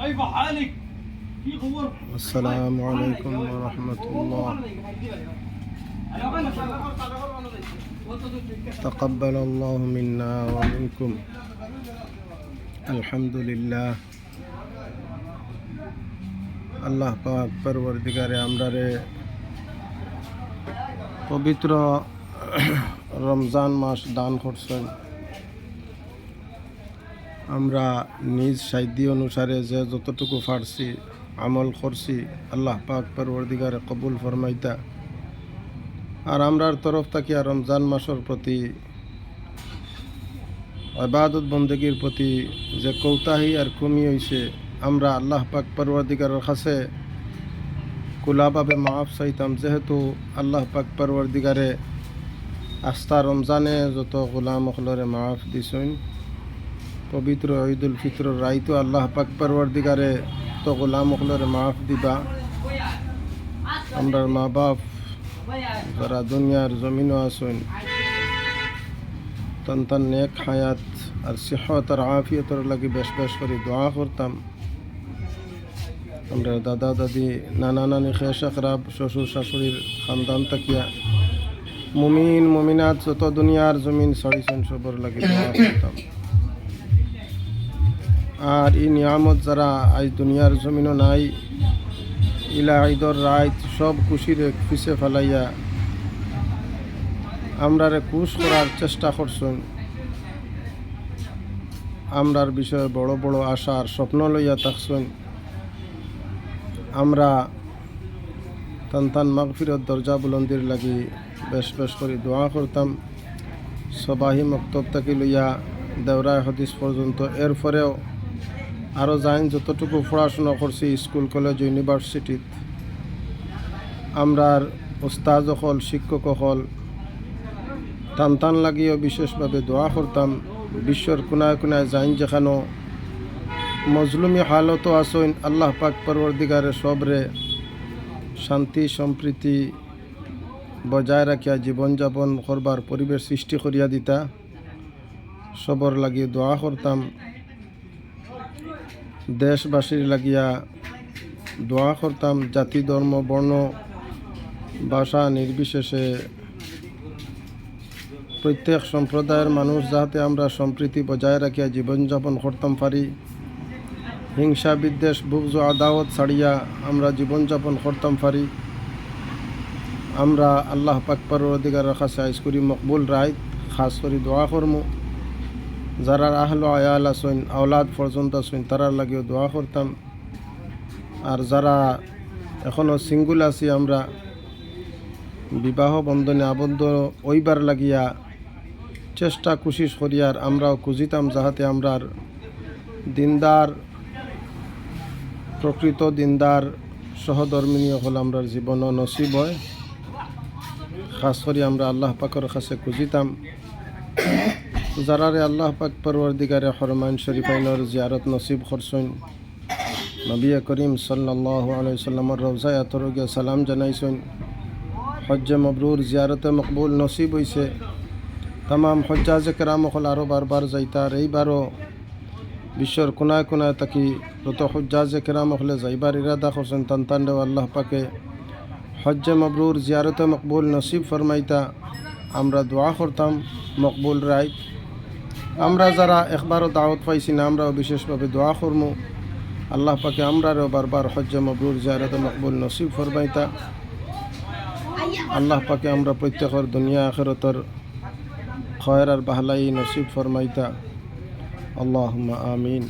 كيف حالك؟ في خبر؟ السلام عليكم ورحمة الله تقبل الله منا ومنكم الحمد لله আল্লাহ পাক পরবর্তীকারে আমরারে পবিত্র রমজান মাস দান করছেন আমরা নিজ সাধ্য অনুসারে যে যতটুকু পারছি আমল করছি, আল্লাহ পাক পরবর্তীকারে কবুল ফরমাইতা। আর আমরার তরফ থেকে আর রমজান মাসের প্রতি আবাদত বন্দগীর প্রতি যে কৌতাহি আর কমি হয়েছে আমরা আল্লাহ পাক পরবর্তীকারের কাছে কুলাভাবে মাফ চাইতাম। যেহেতু আল্লাহ পাক পরবর্তীকারে আস্থা রমজানে যত গোলাম অখলরে মাফ দিছেন পবিত্র ঈদুল ফিতর রাইতো আল্লাহ পাক পরবর্তীকারে তো গোলাম অখলরে মাফ দিবা। আমরার মা বাপ যারা দুনিয়ার জমিনও আছেন, তন তন নেক হায়াত আর সিহত আর আফিয়তর লাগি বেশ বেশ করে দোয়া করতাম। আমরা দাদা, দাদি, নানা, নানি খেয়ে খারাপ শ্বশুর, শাশুড়ির খানদান তাকিয়া মুমিন, মুমিনাত যত দুনিয়ার জমিন ছড়িছেন সবর লাগি দোয়া করতাম। আর এই নিয়ামত যারা আজ দুনিয়ার জমিনও নাই, ইলা ঈদর রাত সব খুশির পিছে ফেলাইয়া আমরারে কুশ করার চেষ্টা করছেন। আমরার বিষয়ে বড় বড় আশার স্বপ্ন লইয়া থাকছেন। আমরা তান তান মাগফিরত দরজা বুলন্দির লাগি বেশ বেশ করে দোয়া করতাম। সবাহি মক্তব থেকে লইয়া দেওরায় হদিস পর্যন্ত। এরপরেও আরও যাইন যতটুকু পড়াশোনা করছি স্কুল, কলেজ, ইউনিভার্সিটিত। আমরার ওস্তাদ হল শিক্ষক হল টান টান লাগিও বিশেষভাবে দোয়া করতাম। বিশ্বর কোনায় কোনায় যাইন যেখানো মজলুমি হালতও আসইন আল্লাহ পাক পরবর্দিগারে সবরে শান্তি, সম্প্রীতি বজায় রাখিয়া জীবনযাপন করবার পরিবেশ সৃষ্টি করিয়া দিতা। সবর লাগিয়ে দোয়া করতাম দেশবাসীর লাগিয়া দোয়া করতাম জাতি ধর্ম বর্ণ ভাষা নির্বিশেষে প্রত্যেক সম্প্রদায়ের মানুষ যাতে আমরা সম্প্রীতি বজায় রাখিয়া জীবনযাপন করতাম পারি হিংসা, বিদ্বেষ বুকজ আদাওয়াত ছাড়িয়া আমরা জীবনযাপন করতাম পারি আমরা আল্লাহ পাক পরদিগার কাছে আইস করি মকবুল রায় খাস করি দোয়া করমু যারা আহল আয়াল আসইন আওলাদ পর্যন্ত আসইন তারার লাগেও দোয়া করতাম। আর যারা এখনও সিঙ্গুল আছি আমরা, বিবাহ বন্ধনে আবদ্ধ ওইবার লাগিয়া চেষ্টা কুশিস করিয়ার আমরাও খুঁজিতাম যাহাতে আমরার দিনদার, প্রকৃত দিনদার সহধর্মিনী হল আমরার জীবন নসিব হয়। খাস করি আমরা আল্লাহ পাকর কাছে খুঁজিতাম যারারে আল্লাহ পাক পরবর্দিগারে হরমান শরীফাইনর জিয়ারত নসিব করছেন নবী করিম সাল্লাহ আলাইসাল্লামর রওজায় আতরগিয়া সালাম জানাইছেন হজ্জে মবরুর জিয়ারতে মকবুল নসিব হয়েছে তামাম হজ্জাজে কেরাম হল আরও বারবার যাইতার এইবারও বিশ্বর কোনায় কোনায় তাকি যত হজ্জাজে কেরাম হলে যাইবার ইরাদা করছেন তান তান্ডেও আল্লাহ পাকে হজ্জে মবরুর জিয়ারতে মকবুল নসিব ফরমাইতা আমরা দোয়া করতাম মকবুল রায় আমরা যারা একবারও দাওয়াত পাইছি না, আমরাও বিশেষভাবে দোয়া করমু। আল্লাহ পাকে আমরারও বারবার হজ্জে মবরুর জায়রাত মকবুল নসিব ফরমাইতা। আল্লাহ পাকে আমরা প্রত্যেকের দুনিয়া আখেরতর খয়ের আর বাহলাই নসিব ফরমাইতা। আল্লাহ আমিন।